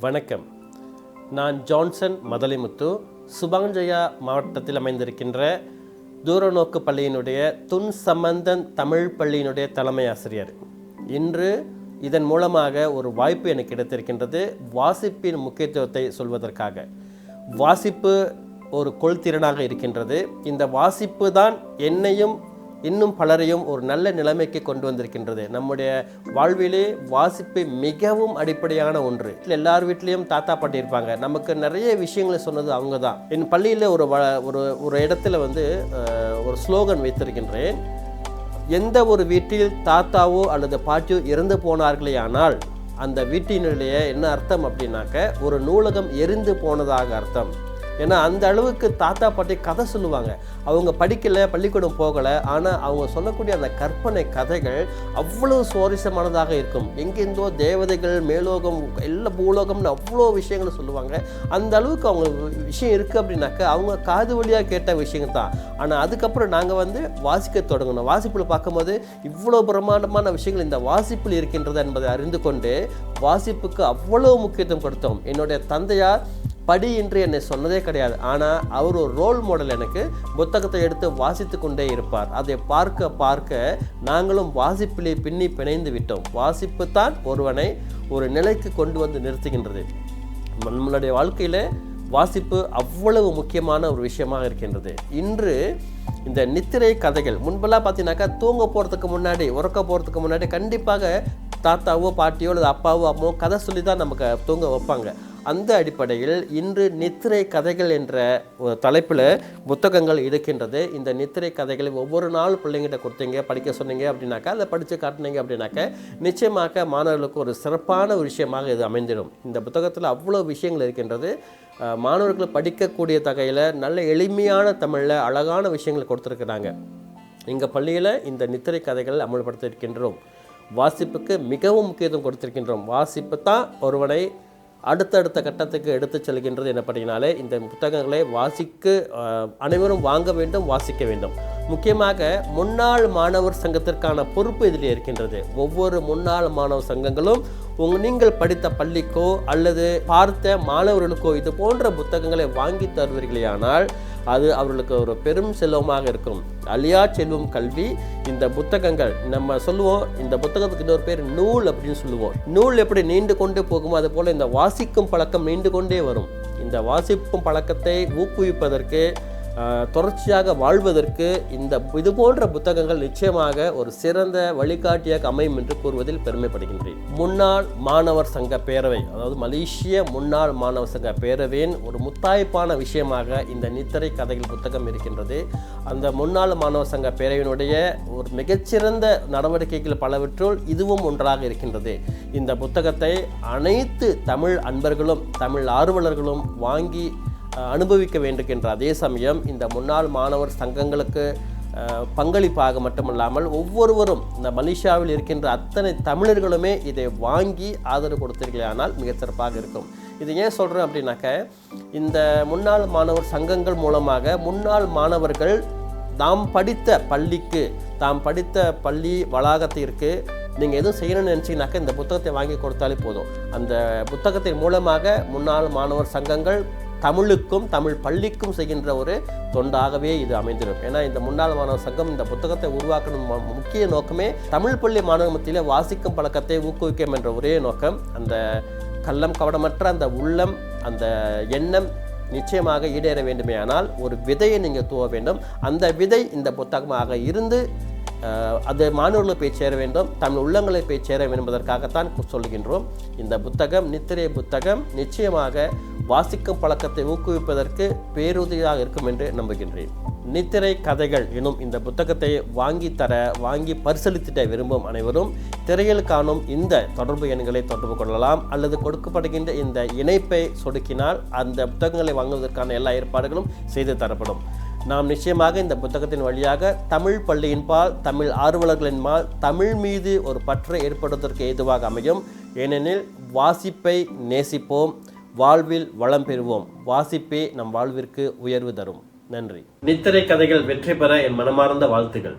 வணக்கம். நான் ஜான்சன் மதலிமுத்து. சுபாஞ்சயா மாவட்டத்தில் அமைந்திருக்கின்ற தூரநோக்கு பள்ளியினுடைய துன் சம்பந்தன் தமிழ் பள்ளியினுடைய தலைமை ஆசிரியர். இன்று இதன் மூலமாக ஒரு வாய்ப்பு எனக்கு கிடைத்திருக்கின்றது. வாசிப்பின் முக்கியத்துவத்தை சொல்வதற்காக. வாசிப்பு ஒரு கொள்திறனாக இருக்கின்றது. இந்த வாசிப்பு தான் என்னையும் இன்னும் பலரையும் ஒரு நல்ல நிலைமைக்கு கொண்டு வந்திருக்கின்றது. நம்முடைய வாழ்விலே வாசிப்பு மிகவும் அடிப்படையான ஒன்று. எல்லார் வீட்லேயும் தாத்தா பாட்டி இருப்பாங்க. நமக்கு நிறைய விஷயங்களை சொன்னது அவங்க தான் என் பள்ளியில் ஒரு வ ஒரு ஒரு இடத்துல வந்து ஒரு ஸ்லோகன் வைத்திருக்கின்றேன். எந்த ஒரு வீட்டில் தாத்தாவோ அல்லது பாட்டியோ இறந்து போனார்களே ஆனால் அந்த வீட்டினுடைய என்ன அர்த்தம் அப்படின்னாக்க ஒரு நூலகம் எரிந்து போனதாக அர்த்தம். ஏன்னா அந்த அளவுக்கு தாத்தா பாட்டி கதை சொல்லுவாங்க. அவங்க படிக்கலை பள்ளிக்கூடம் போகலை ஆனால் அவங்க சொல்லக்கூடிய அந்த கற்பனை கதைகள் அவ்வளோ சுவாரஸ்யமானதாக இருக்கும். எங்கெந்தோ தேவதைகள் மேலோகம் எல்லா பூலோகம்னு அவ்வளோ விஷயங்களை சொல்லுவாங்க. அந்த அளவுக்கு அவங்க விஷயம் இருக்குது அப்படின்னாக்க அவங்க காது வழியாக கேட்ட விஷயம் தான். ஆனால் அதுக்கப்புறம் நாங்கள் வந்து வாசிக்க தொடங்கணும். வாசிப்பில் பார்க்கும்போது இவ்வளோ பிரமாண்டமான விஷயங்கள் இந்த வாசிப்பில் இருக்கின்றது என்பதை அறிந்து கொண்டு வாசிப்புக்கு அவ்வளோ முக்கியத்துவம் கொடுத்தோம். என்னுடைய தந்தையார் படி என்று என்னை சொன்னதே கிடையாது. ஆனால் அவர் ஒரு ரோல் மாடல் எனக்கு புத்தகத்தை எடுத்து வாசித்து கொண்டே இருப்பார். அதை பார்க்க பார்க்க நாங்களும் வாசிப்பிலே பின்னி பிணைந்து விட்டோம். வாசிப்பு தான் ஒருவனை ஒரு நிலைக்கு கொண்டு வந்து நிறுத்துகின்றது. நம்மளுடைய வாழ்க்கையில் வாசிப்பு அவ்வளவு முக்கியமான ஒரு விஷயமாக இருக்கின்றது. இன்று இந்த நித்திரை கதைகள் முன்பெல்லாம் பார்த்தீங்கன்னாக்கா தூங்க போகிறதுக்கு முன்னாடி உறக்க போகிறதுக்கு முன்னாடி கண்டிப்பாக தாத்தாவோ பாட்டியோ அல்லது அப்பாவோ அம்மாவோ கதை சொல்லி தான் நமக்கு தூங்க வைப்பாங்க. அந்த அடிப்படையில் இன்று நித்திரை கதைகள் என்ற ஒரு தலைப்பில் புத்தகங்கள் இருக்கின்றது. இந்த நித்திரை கதைகளை ஒவ்வொரு நாள் பிள்ளைங்கிட்ட கொடுத்தீங்க படிக்க சொன்னீங்க அப்படின்னாக்கா அதை படித்து காட்டினீங்க அப்படின்னாக்க நிச்சயமாக மாணவர்களுக்கு ஒரு சிறப்பான ஒரு விஷயமாக இது அமைந்திடும். இந்த புத்தகத்தில் அவ்வளோ விஷயங்கள் இருக்கின்றது. மாணவர்கள் படிக்கக்கூடிய தகையில் நல்ல எளிமையான தமிழில் அழகான விஷயங்கள் கொடுத்துருக்குறாங்க. எங்கள் பள்ளியில் இந்த நித்திரை கதைகள் அமல்படுத்தியிருக்கின்றோம். வாசிப்புக்கு மிகவும் முக்கியத்துவம் கொடுத்திருக்கின்றோம். வாசிப்பு தான் ஒருவனை அடுத்தடுத்த கட்டத்துக்கு எடுத்துச் செல்கின்றது என்ன பண்ணினாலே இந்த புத்தகங்களை வாசிக்க அஹ், அனைவரும் வாங்க வேண்டும் வாசிக்க வேண்டும். முக்கியமாக முன்னாள் மாணவர் சங்கத்திற்கான பொறுப்பு இதில் இருக்கின்றது. ஒவ்வொரு முன்னாள் மாணவர் சங்கங்களும் உங்க நீங்கள் படித்த பள்ளிக்கோ அல்லது பார்த்த மாணவர்களுக்கோ இது போன்ற புத்தகங்களை வாங்கி தருவீர்களேயானால் அது அவர்களுக்கு ஒரு பெரும் செல்வமாக இருக்கும். அழியா செல்வம் கல்வி இந்த புத்தகங்கள் நம்ம சொல்லுவோம் இந்த புத்தகத்துக்கு இன்னொரு பேர் நூல் அப்படின்னு சொல்லுவோம். நூல் எப்படி நீண்டு கொண்டே போகுமோ அது போல் இந்த வாசிக்கும் பழக்கம் நீண்டு கொண்டே வரும். இந்த வாசிக்கும் பழக்கத்தை ஊக்குவிப்பதற்கு தொடர்ச்சியாக வாழ்வதற்கு இந்த இது போன்ற புத்தகங்கள் நிச்சயமாக ஒரு சிறந்த வழிகாட்டியாக அமையும் என்று கூறுவதில் பெருமைப்படுகின்றேன். முன்னாள் மாணவர் சங்க பேரவை அதாவது மலேசிய முன்னாள் மாணவர் சங்க பேரவையின் ஒரு முத்தாய்ப்பான விஷயமாக இந்த நித்திரை கதைகள் புத்தகம் இருக்கின்றது. அந்த முன்னாள் மாணவர் சங்க பேரவையினுடைய ஒரு மிகச்சிறந்த நடவடிக்கைகள் பலவற்றுள் இதுவும் ஒன்றாக இருக்கின்றது. இந்த புத்தகத்தை அனைத்து தமிழ் அன்பர்களும் தமிழ் ஆர்வலர்களும் வாங்கி அனுபவிக்க வேண்டுகின்ற அதே சமயம் இந்த முன்னாள் மாணவர் சங்கங்களுக்கு பங்களிப்பாக மட்டுமல்லாமல் ஒவ்வொருவரும் இந்த மலேசியாவில் இருக்கின்ற அத்தனை தமிழர்களுமே இதை வாங்கி ஆதரவு கொடுத்தீர்களானால் மிகச் சிறப்பாக இருக்கும். இது ஏன் சொல்கிறேன் அப்படின்னாக்க இந்த முன்னாள் மாணவர் சங்கங்கள் மூலமாக முன்னாள் மாணவர்கள் தாம் படித்த பள்ளிக்கு தாம் படித்த பள்ளி வளாகத்திற்கு நீங்கள் எதுவும் செய்யணும்னு நினச்சிங்கனாக்கா இந்த புத்தகத்தை வாங்கி கொடுத்தாலே போதும். அந்த புத்தகத்தின் மூலமாக முன்னாள் மாணவர் சங்கங்கள் தமிழுக்கும் தமிழ் பள்ளிக்கும் செய்கின்ற ஒரு தொண்டாகவே இது அமைந்திடும் ஏன்னா இந்த முன்னாள் மாணவர் சங்கம் இந்த புத்தகத்தை உருவாக்கணும் முக்கிய நோக்கமே தமிழ் பள்ளி மாணவர் மத்தியில் வாசிக்கும் பழக்கத்தை ஊக்குவிக்கும் என்ற ஒரே நோக்கம். அந்த கள்ளம் கவனமற்ற அந்த உள்ளம் அந்த எண்ணம் நிச்சயமாக ஈடேற வேண்டுமேயானால் ஒரு விதையை நீங்கள் தூவ வேண்டும். அந்த விதை இந்த புத்தகமாக இருந்து அது மாணவர்களை போய் சேர வேண்டும் தமிழ் உள்ளங்களை போய் சேர வேண்டும் என்பதற்காகத்தான் சொல்கின்றோம் இந்த புத்தகம் நித்திரை புத்தகம் நிச்சயமாக வாசிக்கும் பழக்கத்தை ஊக்குவிப்பதற்கு பேருதவியாக இருக்கும் என்று நம்புகின்றேன். நித்திரை கதைகள் எனும் இந்த புத்தகத்தை வாங்கி தர வாங்கி பரிசீலித்திட விரும்பும் அனைவரும் திரையில் காணும் இந்த தொடர்பு எண்களை தொடர்பு கொள்ளலாம். அல்லது கொடுக்கப்படுகின்ற இந்த இணைப்பை சொடுக்கினால் அந்த புத்தகங்களை வாங்குவதற்கான எல்லா ஏற்பாடுகளும் செய்து தரப்படும். நாம் நிச்சயமாக இந்த புத்தகத்தின் வழியாக தமிழ் பள்ளியின்பால் தமிழ் ஆர்வலர்களின் பால் தமிழ் மீது ஒரு பற்றை ஏற்படுவதற்கு ஏதுவாக அமையும். ஏனெனில் வாசிப்பை நேசிப்போம் வாழ்வில் வளம் பெறுவோம். வாசிப்பே நம் வாழ்விற்கு உயர்வு தரும். நன்றி. நித்திரை கதைகள் வெற்றி பெற என் மனமார்ந்த வாழ்த்துகள்.